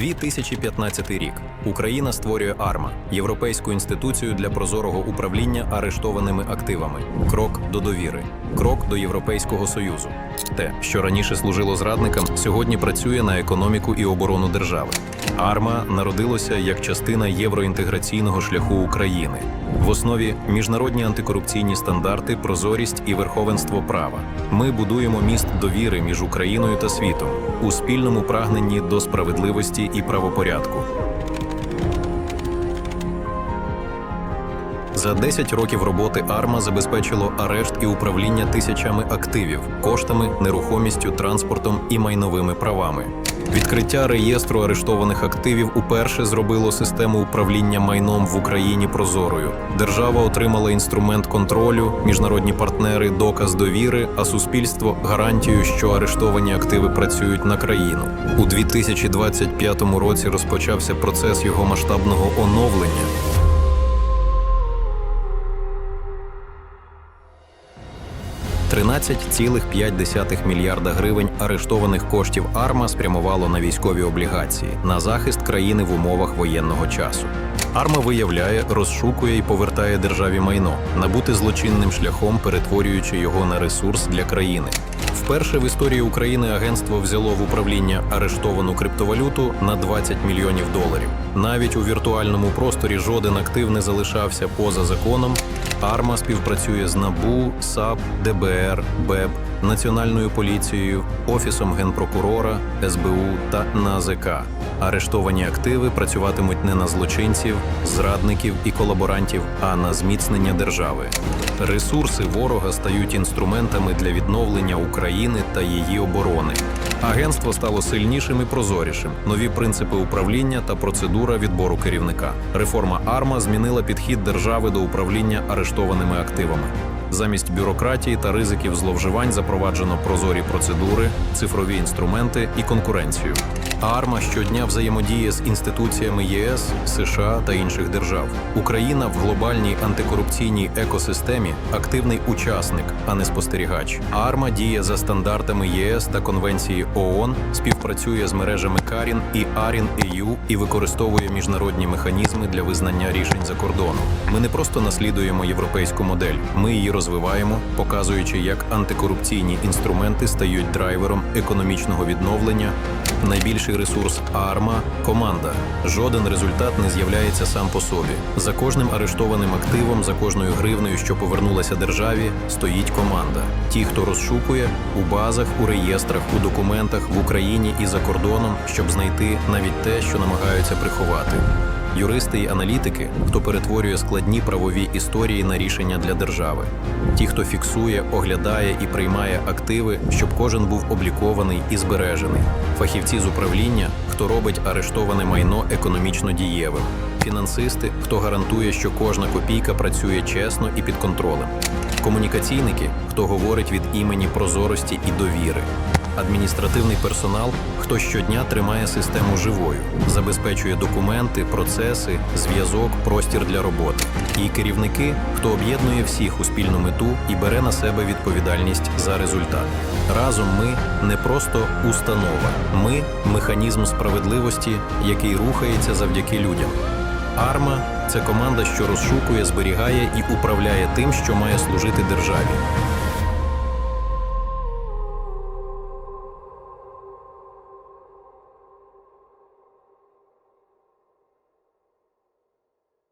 2015 рік Україна створює АРМА європейську інституцію для прозорого управління арештованими активами. Крок до довіри, крок до Європейського союзу. Те, що раніше служило зрадникам, сьогодні працює на економіку і оборону держави. АРМА народилося як частина євроінтеграційного шляху України. В основі міжнародні антикорупційні стандарти, прозорість і верховенство права. Ми будуємо міст довіри між Україною та світом у спільному прагненні до справедливості і правопорядку. За 10 років роботи АРМА забезпечило арешт і управління тисячами активів, коштами, нерухомістю, транспортом і майновими правами. Відкриття реєстру арештованих активів уперше зробило систему управління майном в Україні прозорою. Держава отримала інструмент контролю, міжнародні партнери доказ довіри, а суспільство гарантію, що арештовані активи працюють на країну. У 2025 році розпочався процес його масштабного оновлення. – 13,5 мільярда гривень арештованих коштів АРМА спрямувало на військові облігації на захист країни в умовах воєнного часу. АРМА виявляє, розшукує і повертає державі майно, набути злочинним шляхом, перетворюючи його на ресурс для країни. Вперше в історії України агентство взяло в управління арештовану криптовалюту на 20 мільйонів доларів. Навіть у віртуальному просторі жоден актив не залишався поза законом. АРМА співпрацює з НАБУ, САП, ДБР, БЕП, Національною поліцією, Офісом генпрокурора, СБУ та НАЗК. Арештовані активи працюватимуть не на злочинців, зрадників і колаборантів, а на зміцнення держави. Ресурси ворога стають інструментами для відновлення України та її оборони. Агентство стало сильнішим і прозорішим. Нові принципи управління та процедура відбору керівника. Реформа АРМА змінила підхід держави до управління арештованими активами. Замість бюрократії та ризиків зловживань запроваджено прозорі процедури, цифрові інструменти і конкуренцію. АРМА щодня взаємодіє з інституціями ЄС, США та інших держав. Україна в глобальній антикорупційній екосистемі активний учасник, а не спостерігач. АРМА діє за стандартами ЄС та Конвенції ООН, співпрацює з мережами Карін і Арін EU і використовує міжнародні механізми для визнання рішень за кордоном. Ми не просто наслідуємо європейську модель, ми її розвиваємо, показуючи, як антикорупційні інструменти стають драйвером економічного відновлення. Найбільший ресурс АРМА команда. Жоден результат не з'являється сам по собі. За кожним арештованим активом, за кожною гривнею, що повернулася державі, стоїть команда. Ті, хто розшукує у базах, у реєстрах, у документах в Україні і за кордоном, щоб знайти навіть те, що намагаються приховати. Юристи і аналітики, хто перетворює складні правові історії на рішення для держави, ті, хто фіксує, оглядає і приймає активи, щоб кожен був облікований і збережений, фахівці з управління, хто робить арештоване майно економічно дієвим, фінансисти, хто гарантує, що кожна копійка працює чесно і під контролем, комунікаційники, хто говорить від імені прозорості і довіри. Адміністративний персонал, хто щодня тримає систему живою, забезпечує документи, процеси, зв'язок, простір для роботи. І керівники, хто об'єднує всіх у спільну мету і бере на себе відповідальність за результат. Разом ми не просто установа, ми механізм справедливості, який рухається завдяки людям. Арма це команда, що розшукує, зберігає і управляє тим, що має служити державі.